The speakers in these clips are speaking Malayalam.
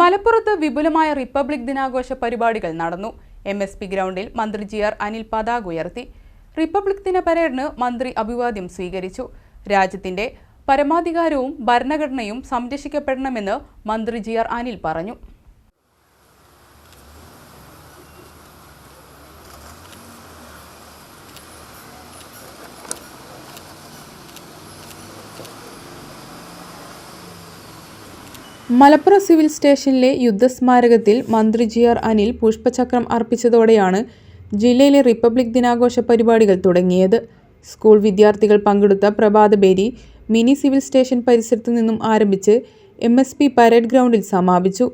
മലപ്പുറത്ത് വിപുലമായ റിപ്പബ്ലിക് ദിനാഘോഷ പരിപാടികൾ നടന്നു. എം എസ് പി ഗ്രൗണ്ടിൽ മന്ത്രി ജി ആർ അനിൽ പതാക ഉയർത്തി. റിപ്പബ്ലിക് ദിന പരേഡിന് മന്ത്രി അഭിവാദ്യം സ്വീകരിച്ചു. രാജ്യത്തിന്റെ പരമാധികാരവും ഭരണഘടനയും സംരക്ഷിക്കപ്പെടണമെന്ന് മന്ത്രി ജി ആർ അനിൽ പറഞ്ഞു. മലപ്പുറം സിവിൽ സ്റ്റേഷനിലെ യുദ്ധസ്മാരകത്തിൽ മന്ത്രി ജി ആർ അനിൽ പുഷ്പചക്രം അർപ്പിച്ചതോടെയാണ് ജില്ലയിലെ റിപ്പബ്ലിക് ദിനാഘോഷ പരിപാടികൾ തുടങ്ങിയത്. സ്കൂൾ വിദ്യാർത്ഥികൾ പങ്കെടുത്ത പ്രഭാതബേരി മിനി സിവിൽ സ്റ്റേഷൻ പരിസരത്തു നിന്നും ആരംഭിച്ച് എം എസ് പി പരേഡ് ഗ്രൗണ്ടിൽ സമാപിച്ചു.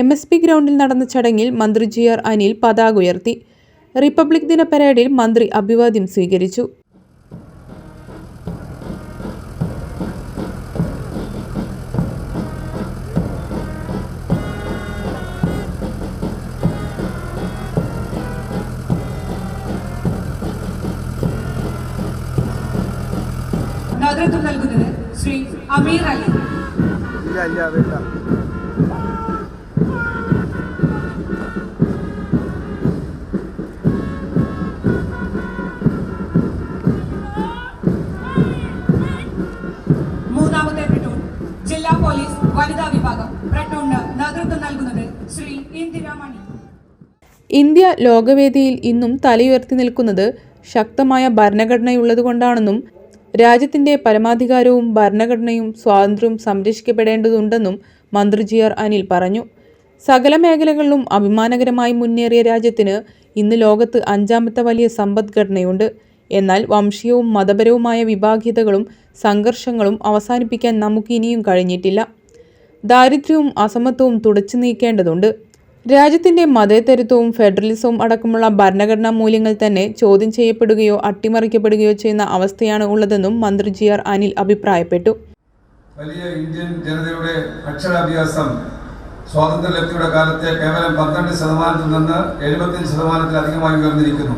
എം എസ് പി ഗ്രൗണ്ടിൽ നടന്ന ചടങ്ങിൽ മന്ത്രി ജി ആർ അനിൽ പതാക ഉയർത്തി. റിപ്പബ്ലിക് ദിന പരേഡിൽ മന്ത്രി അഭിവാദ്യം സ്വീകരിച്ചു. നേതൃത്വം നൽകുന്നത് ശ്രീ അമീർ അലി. ഇല്ല ഇല്ല വേണ്ട. ഇന്ത്യ ലോകവേദിയിൽ ഇന്നും തലയുയർത്തി നിൽക്കുന്നത് ശക്തമായ ഭരണഘടനയുള്ളതുകൊണ്ടാണെന്നും രാജ്യത്തിന്റെ പരമാധികാരവും ഭരണഘടനയും സ്വാതന്ത്ര്യവും സംരക്ഷിക്കപ്പെടേണ്ടതുണ്ടെന്നും മന്ത്രി ജി ആർ അനിൽ പറഞ്ഞു. സകല മേഖലകളിലും അഭിമാനകരമായി മുന്നേറിയ രാജ്യത്തിന് ഇന്ന് ലോകത്ത് അഞ്ചാമത്തെ വലിയ സമ്പദ്ഘടനയുണ്ട്. എന്നാൽ വംശീയവും മതപരവുമായ വിഭാഗീയതകളും സംഘർഷങ്ങളും അവസാനിപ്പിക്കാൻ നമുക്ക് ഇനിയും കഴിഞ്ഞിട്ടില്ല. ദാരിദ്ര്യവും അസമത്വവും തുടച്ചു നീക്കേണ്ടതുണ്ട്. രാജ്യത്തിന്റെ മതേതരത്വവും ഫെഡറലിസവും അടക്കമുള്ള ഭരണഘടനാ മൂല്യങ്ങൾ തന്നെ ചോദ്യം ചെയ്യപ്പെടുകയോ അട്ടിമറിക്കപ്പെടുകയോ ചെയ്യുന്ന അവസ്ഥയാണ് ഉള്ളതെന്നും മന്ത്രി ജി ആർ അനിൽ അഭിപ്രായപ്പെട്ടു. വലിയ ഇന്ത്യൻ ജനതയുടെ അക്ഷരാഭ്യാസം സ്വാതന്ത്ര്യലബ്ധിയുടെ കാലത്തെ കേവലം പന്ത്രണ്ട് ശതമാനത്തിൽ നിന്ന് എഴുപത്തിയഞ്ച് ശതമാനത്തിലധികമായി ഉയർന്നിരിക്കുന്നു.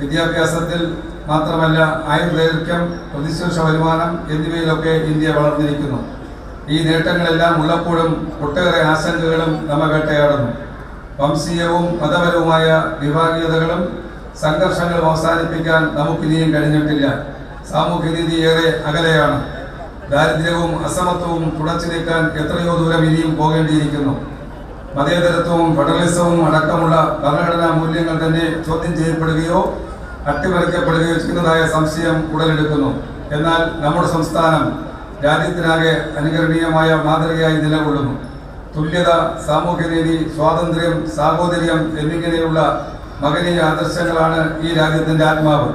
വിദ്യാഭ്യാസത്തിൽ മാത്രമല്ല ആയുർദൈർഘ്യം പ്രതിശീർഷ വരുമാനം എന്നിവയിലൊക്കെ ഇന്ത്യ വളർന്നിരിക്കുന്നു. ഈ നേട്ടങ്ങളെല്ലാം ഉള്ളപ്പോഴും ഒട്ടേറെ ആശങ്കകളും നമ്മ വേട്ടയാടുന്നു. വംശീയവും മതപരവുമായ വിഭാഗീയതകളും സംഘർഷങ്ങളും അവസാനിപ്പിക്കാൻ നമുക്കിനിയും കഴിഞ്ഞിട്ടില്ല. സാമൂഹ്യനീതി ഏറെ അകലെയാണ്. ദാരിദ്ര്യവും അസമത്വവും തുടച്ചു നീക്കാൻ എത്രയോ ദൂരം ഇനിയും പോകേണ്ടിയിരിക്കുന്നു. മതേതരത്വവും ഫെഡറലിസവും അടക്കമുള്ള ഭരണഘടനാ മൂല്യങ്ങൾ തന്നെ ചോദ്യം ചെയ്യപ്പെടുകയോ അട്ടിമറിക്കപ്പെടുകയോ ചെയ്യുന്നതായ സംശയം ഉടലെടുക്കുന്നു. എന്നാൽ നമ്മുടെ സംസ്ഥാനം രാജ്യത്തിനാകെ അനുകരണീയമായ മാതൃകയായി നിലകൊള്ളുന്നു. തുല്യത സാമൂഹ്യനീതി സ്വാതന്ത്ര്യം സാഹോദര്യം എന്നിങ്ങനെയുള്ള മകനീയ ആദർശങ്ങളാണ് ഈ രാജ്യത്തിന്റെ ആത്മാവ്.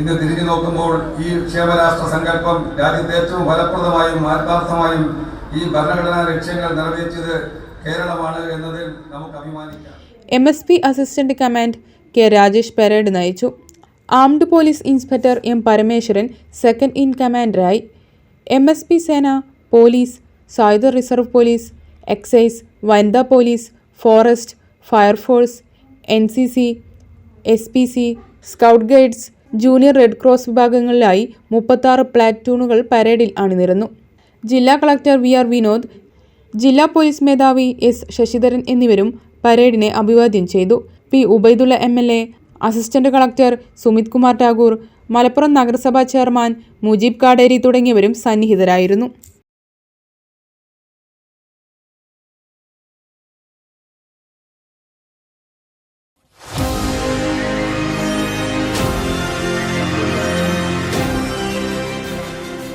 ഇന്ന് തിരിഞ്ഞു നോക്കുമ്പോൾ ഈ ക്ഷേമരാഷ്ട്ര സങ്കല്പം രാജ്യത്തെ ഏറ്റവും ഫലപ്രദമായും ആത്മാർത്ഥമായും ഈ ഭരണഘടനാ ലക്ഷ്യങ്ങൾ നിറവേറ്റിയത് കേരളമാണ് എന്നതിൽ നമുക്ക് അഭിമാനിക്കാം. M S P assistant command K Rajesh parade നയിച്ചു. Armed police inspector M Parameswaran second in കമാൻഡറായി M S P സേന പോലീസ് സായുധ റിസർവ് പോലീസ് എക്സൈസ് വനിതാ police forest fire force N C C S P C scout guides junior red cross വിഭാഗങ്ങളിലായി മുപ്പത്താറ് പ്ലാറ്റൂണുകൾ പരേഡിൽ അണിനിരന്നു. ജില്ലാ കളക്ടർ വി ആർ വിനോദ് ജില്ലാ പോലീസ് മേധാവി എസ് ശശിധരൻ എന്നിവരും പരേഡിനെ അഭിവാദ്യം ചെയ്തു. P Ubaidulla M L A assistant collector Sumit Kumar Tagore Malappuram നഗരസഭാ ചെയർമാൻ മുജീബ് കാടേരി തുടങ്ങിയവരും സന്നിഹിതരായിരുന്നു.